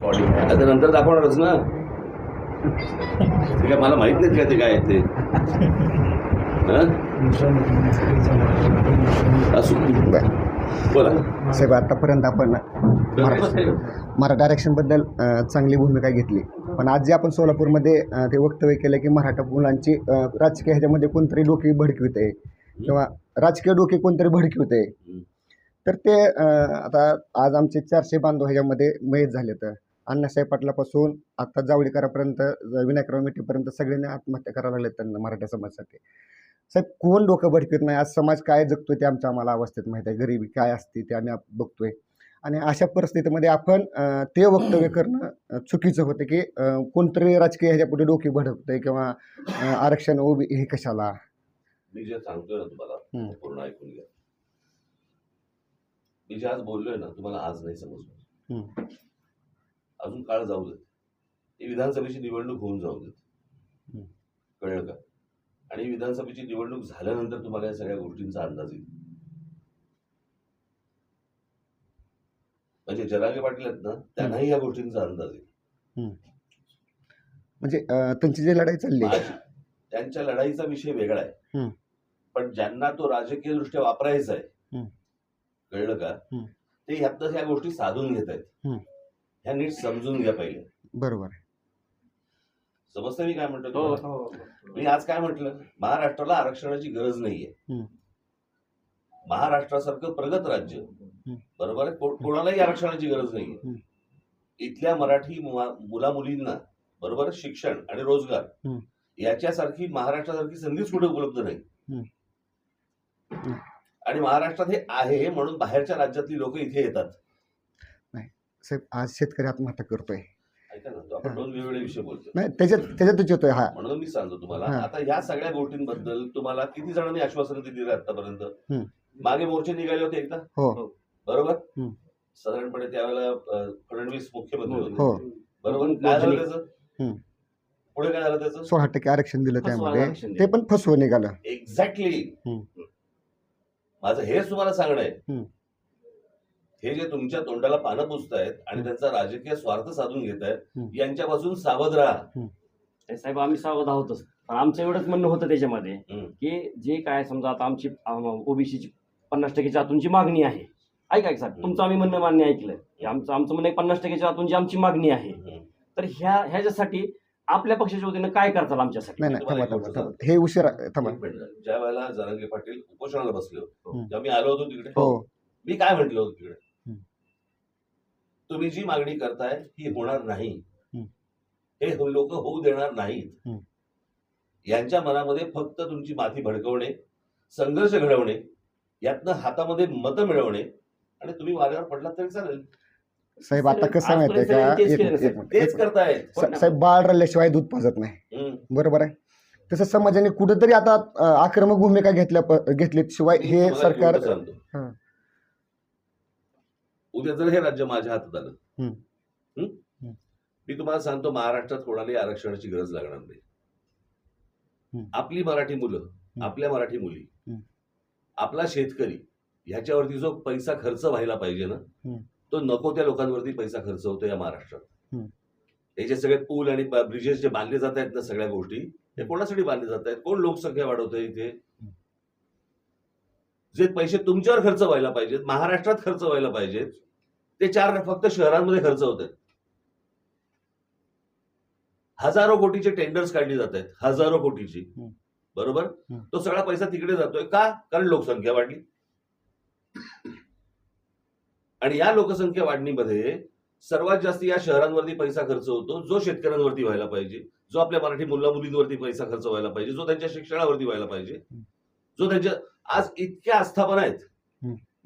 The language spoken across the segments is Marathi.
आता नंतर दाखवणारच ना. ते काय मला माहीत नाही का ते काय ते? असू. बोला. साहेब आतापर्यंत आपण मराठा आरक्षणबद्दल चांगली भूमिका घेतली. पण आज जे आपण सोलापूरमध्ये ते वक्तव्य केलं की मराठा मुलांची राजकीय ह्याच्यामध्ये कोणतरी डोके भडकवित आहे किंवा राजकीय डोके कोणतरी भडकवित. आहे. तर ते आता आज आमचे चारशे बांधव ह्याच्यामध्ये मयत झाले तर अण्णासाहेब पाटलापासून आता जावळीकरापर्यंत विनायकराव मिठीपर्यंत सगळ्यांनी आत्महत्या करायला लागले त्यांना मराठा समाजासाठी. साहेब कोण डोकं भडकत नाही? आज समाज काय जगतोय ते आमच्या आम्हाला अवस्थेत माहीत आहे. गरिबी काय असते ते आम्ही बघतोय. आणि अशा परिस्थितीमध्ये आपण ते वक्तव्य करणं चुकीचं होतं की कोणतरी राजकीय ह्याच्यापुढे डोकी भडकतंय किंवा आरक्षण ओबी हे कशाला? मी जे सांगतोय ना तुम्हाला पूर्ण ऐकून घ्या. मी जे आज बोललोय ना तुम्हाला आज नाही समजलं. अजून काळ जाऊ देत. ही विधानसभेची निवडणूक होऊन जाऊ देत. कळलं का? आणि विधानसभेची निवडणूक झाल्यानंतर तुम्हाला या सगळ्या गोष्टींचा अंदाज येईल. म्हणजे जरागे पाटील आहेत ना त्यांनाही या गोष्टींचा अंदाज येईल. म्हणजे त्यांची जी लढाई चालली त्यांच्या लढाईचा विषय वेगळा आहे. हं. पण ज्यांना तो राजकीय दृष्ट्या वापरायचा आहे. कळलं का. ते ह्यातनं ह्या गोष्टी साधून घेत आहेत. ह्या नीट समजून घ्या पहिले बरोबर आहे. समजतं मी काय म्हणतो हो? मी आज काय म्हटलं महाराष्ट्राला आरक्षणाची गरज नाहीये हं. महाराष्ट्रासारखं प्रगत राज्य बरोबर आहे कोणालाही आरक्षणाची गरज हं. नाहीये इथल्या मराठी मुला मुलींना बरोबर शिक्षण आणि रोजगार. याच्यासारखी महाराष्ट्रासारखी संधीच कुठे उपलब्ध नाही. आणि महाराष्ट्रात हे आहे म्हणून बाहेरच्या राज्यातली लोक इथे येतात साहेब आज शेतकरी आत्महत्या करतोय ऐका ना तो आपण. दोन वेगवेगळे विषय बोलतो नाही त्याच्यात त्याच्यातच येतोय हा म्हणून मी सांगतो तुम्हाला हा. आता या सगळ्या गोष्टींबद्दल तुम्हाला किती जणांनी आश्वासन दिली आतापर्यंत. मागे मोर्चे निघाले होते एकदा हो बरोबर हं. साधारणपणे त्यावेळेला अं, फडणवीस मुख्यमंत्री होते हो बरोबर काय झालं त्याचं. पुढे काय झालं त्याचं सोळा टक्के आरक्षण दिलं फसवं त्यामध्ये आरक्षण ते दिलं. पण फसवं निघालं एक्झॅक्टली. माझं हेच तुम्हाला सांगणं आहे. हे जे तुमच्या तोंडाला पानं पुसतायत आणि हं. त्यांचा राजकीय स्वार्थ साधून घेत आहेत. यांच्यापासून सावध राहा साहेब आम्ही सावध आहोतच पण आमचं एवढंच म्हणणं होतं त्याच्यामध्ये. की जे काय समजा आता आमची ओबीसीची पन्नास टक्केच्या आतूनची मागणी आहे ऐका ऐका साहेब. तुमचं आम्ही म्हणणं मान्य ऐकलं की आमचं आमचं म्हणणं पन्नास टक्केच्या आतून जी आमची मागणी आहे. तर ह्या ह्याच्यासाठी आपल्या पक्षाच्या वतीनं काय करताल आमच्यासाठी हे उशिरा. ज्या वेळेला जरांगे पाटील उपोषणाला बसले होते हं. तेव्हा मी आलो होतो तिकडे हो मी काय म्हटलं होतं तिकडे. तुम्ही जी मागणी करताय ही होणार नाही. हं. हे लोक होऊ देणार नाहीत. हं. यांच्या मनामध्ये फक्त तुमची माथी भडकवणे संघर्ष घडवणे यातनं हातामध्ये मतं मिळवणे आणि तुम्ही वाऱ्यावर पडलात तरी चालेल. साहेब आता कसं माहितीये का? तेच सा- साहेब बाळ रडल्याशिवाय दूध पाजत नाही. बरोबर आहे? तसं समाजाने कुठेतरी आता आक्रमक भूमिका घेतल्या घेतल्याशिवाय मी हे सरकार. उद्या जर हे राज्य माझ्या हातात आलं. मी तुम्हाला सांगतो महाराष्ट्रात कोणालाही आरक्षणाची गरज लागणार नाही. आपली मराठी मुलं. आपल्या मराठी मुली. आपला शेतकरी ह्याच्यावरती जो पैसा खर्च व्हायला पाहिजे ना. तो नको त्या लोकांवरती पैसा खर्च होतो या महाराष्ट्रात जे सगळे पूल आणि ब्रिजेस जे बांधले जात आहेत ना सगळ्या गोष्टी हे कोणासाठी बांधले जात आहेत कोण लोकसंख्या वाढवत आहे इथे जे पैसे तुमच्यावर खर्च व्हायला पाहिजेत महाराष्ट्रात खर्च व्हायला पाहिजेत ते चार फक्त शहरांमध्ये खर्च होत आहेत. हजारो कोटीचे टेंडर्स काढली जात आहेत. हजारो कोटीची. बरोबर. तो सगळा पैसा तिकडे जातोय. का? कारण लोकसंख्या वाढली. आणि या लोकसंख्या वाढणीमध्ये सर्वात जास्त या शहरांवरती पैसा खर्च होतो जो शेतकऱ्यांवरती व्हायला पाहिजे जो आपल्या मराठी मुला मुलींवरती पैसा खर्च व्हायला पाहिजे जो त्यांच्या शिक्षणावरती व्हायला पाहिजे जो त्यांच्या आज इतक्या आस्थापना आहेत.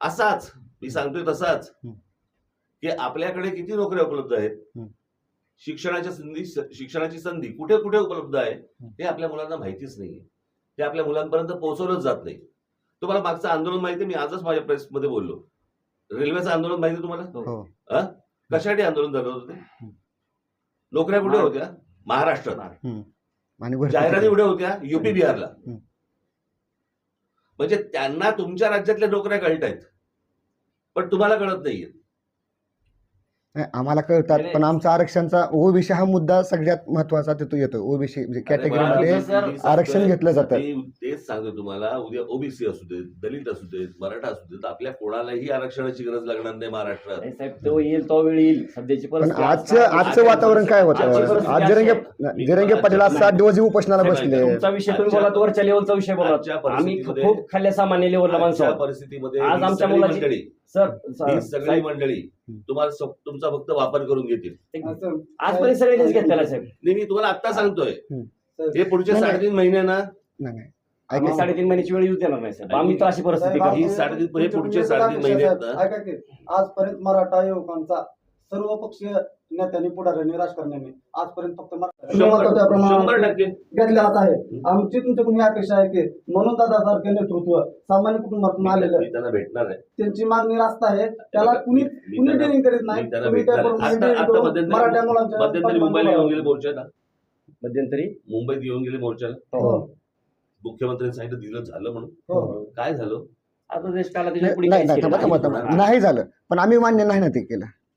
असाच मी सांगतोय तसाच. की आपल्याकडे किती नोकऱ्या उपलब्ध आहेत. शिक्षणाच्या संधी शिक्षणाची संधी कुठे कुठे उपलब्ध आहे? हे आपल्या मुलांना माहितीच नाहीये. हे आपल्या मुलांपर्यंत पोहोचवलंच जात नाही. तुम्हाला मागचं आंदोलन माहिती मी आजच माझ्या प्रेसमध्ये बोललो. रेल्वेचं आंदोलन माहिती तुम्हाला? हो. कशासाठी आंदोलन झालं होतं ते. नोकऱ्या कुठे होत्या? महाराष्ट्रात. जाहिराती? कुठे होत्या? युपी बिहारला. म्हणजे त्यांना तुमच्या राज्यातल्या नोकऱ्या कळत आहेत पण तुम्हाला कळत नाहीये नाही, आम्हाला कळतात पण आमचा आरक्षणचा ओबीसी हा मुद्दा सगळ्यात महत्त्वाचा तिथं येतो ओबीसी म्हणजे कॅटेगरीमध्ये आरक्षण घेतलं जातं. तेच सांगतो तुम्हाला उद्या ओबीसी असू देत दलित असू देत मराठा असू देत आपल्या कोणालाही आरक्षणाची गरज लागणार नाही महाराष्ट्रात. तो येईल तो वेळ येईल. सध्याची पण आजचं आज- आजचं वातावरण काय होतं? आज जिरंगे. जिरंगे पाटील आज सात दिवस उपोषणाला बसले. तुमचा विषय तुम्ही बोला वरच्या लेवलचा विषय बोला आम्ही खूप खाल्ल्या सामान्य लेवलला माणसं. परिस्थितीमध्ये आज आमच्या मुलाची- सर ही सगळी मंडळी तुम्हाला तुमचा फक्त वापर करून घेतील. आजपर्यंत सगळ्यांनीच घेतलेला साहेब. नाही मी तुम्हाला आता सांगतोय. हं. हे पुढचे नाही, नाही. साडेतीन महिने ना नाही नाही. आम्ही ऐका- साडेतीन महिन्याची वेळ येऊ देणार नाही साहेब. आम्ही तर अशी परिस्थिती साहेब, करू ही साडेतीन हे पुढचे साडेतीन महिने आहेत ना. आजपर्यंत मराठा युवकांचा सर्व पक्षीय नेत्यांनी पुढाऱ्यांनी राजकारण्यांनी आजपर्यंत फक्त मराठा टक्के. घेतलेलाच आहे. आमची तुमच्याकडून ही अपेक्षा आहे की म्हणून दादासारखे नेतृत्व सामान्य कुटुंबातून आलेलं त्यांना भेटणार आहे. त्यांची मागणी रास्त आहे. त्याला कुणी कुणी डेअरिंग करीत नाही. मी त्यांना तुम्ही भेटणार आहे. त्याप्रमाणे आता- dealing आता करून मध्यंतरी- मराठा मुलांच्या मध्यंतरी मुंबईला येऊन गेले मोर्चाला. मध्यंतरी? मुंबईत येऊन गेले मोर्चाला. हो, मुख्यमंत्र्यांनी सांगितलं दिलं झालं म्हणून. हो. काय झालं? आता देश काला. नाही झालं. पण आम्ही मान्य नाही ना ते केलं.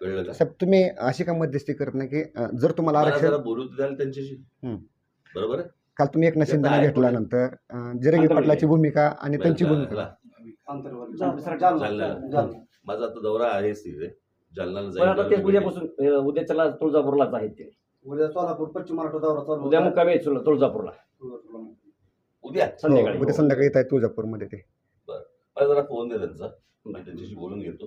कळलं का? साहेब तुम्ही अशी का मध्यस्थी करत नाही की अं, जर तुम्हाला मला आरक्षण जरा बोलू द्याल त्यांच्याशी? हम्म. बरोबर आहे? काल तुम्ही तर शिंदेना आहे, घेतल्यानंतर अं, जिरंगी पाटलाची भूमिका आणि त्यांची भूमिका. जालना. माझा आता दौरा आहेच तिथे. जालनाला पण आता ते जाईल उद्यापासून अं, उद्याच्याला तुळजापूरलाच आहेत ते. उद्या सोलापूर पश्चिम महाराष्ट्र दौरा चालू उद्या होता. मुक्कामी आहेत तुळ- तुळजापूरला. उद्या? संध्याकाळी. हो, उद्या संध्याकाळी येत आहे तुळजापूरमध्ये ते. मला जरा फोन दे त्यांचा. मी त्यांच्याशी बोलून घेतो.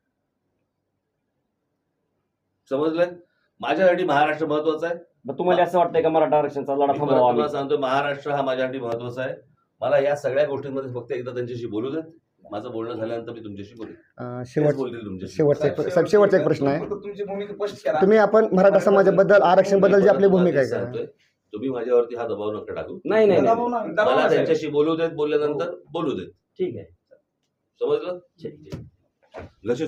समजलं? माझ्यासाठी महाराष्ट्र महत्त्वाचा आहे. मग तुम्हाला असं वाटतंय का मराठा आरक्षणचा लढा मी परत थांबवा आम्ही? तुम्हाला सांगतो महाराष्ट्र हा माझ्यासाठी महत्त्वाचा आहे. मला या सगळ्या गोष्टींमध्ये फक्त एकदा त्यांच्याशी बोलू देत. माझं बोलणं झाल्यानंतर मी तुमच्याशी बोलेन. अं, तेच शेवट बोलतील तुमच्याशी. शेवटचा एक साहेब, शेवटचा एक प्रश्न आहे. तुमची भूमिका स्पष्ट करा. तुम्ही आपण मराठा समाजाबद्दल आरक्षणबद्दल जी आपली मी परत भूमिका आहे का? सांगतोय. तुम्ही माझ्यावरती हा दबाव नका टाकू. नाही नाही नाही. दबाव नाही. दबाव मला. त्यांच्याशी बोलू देत बोलल्यानंतर बोलू देत. ठीक आहे. समजलं? ठीक आहे. लक्ष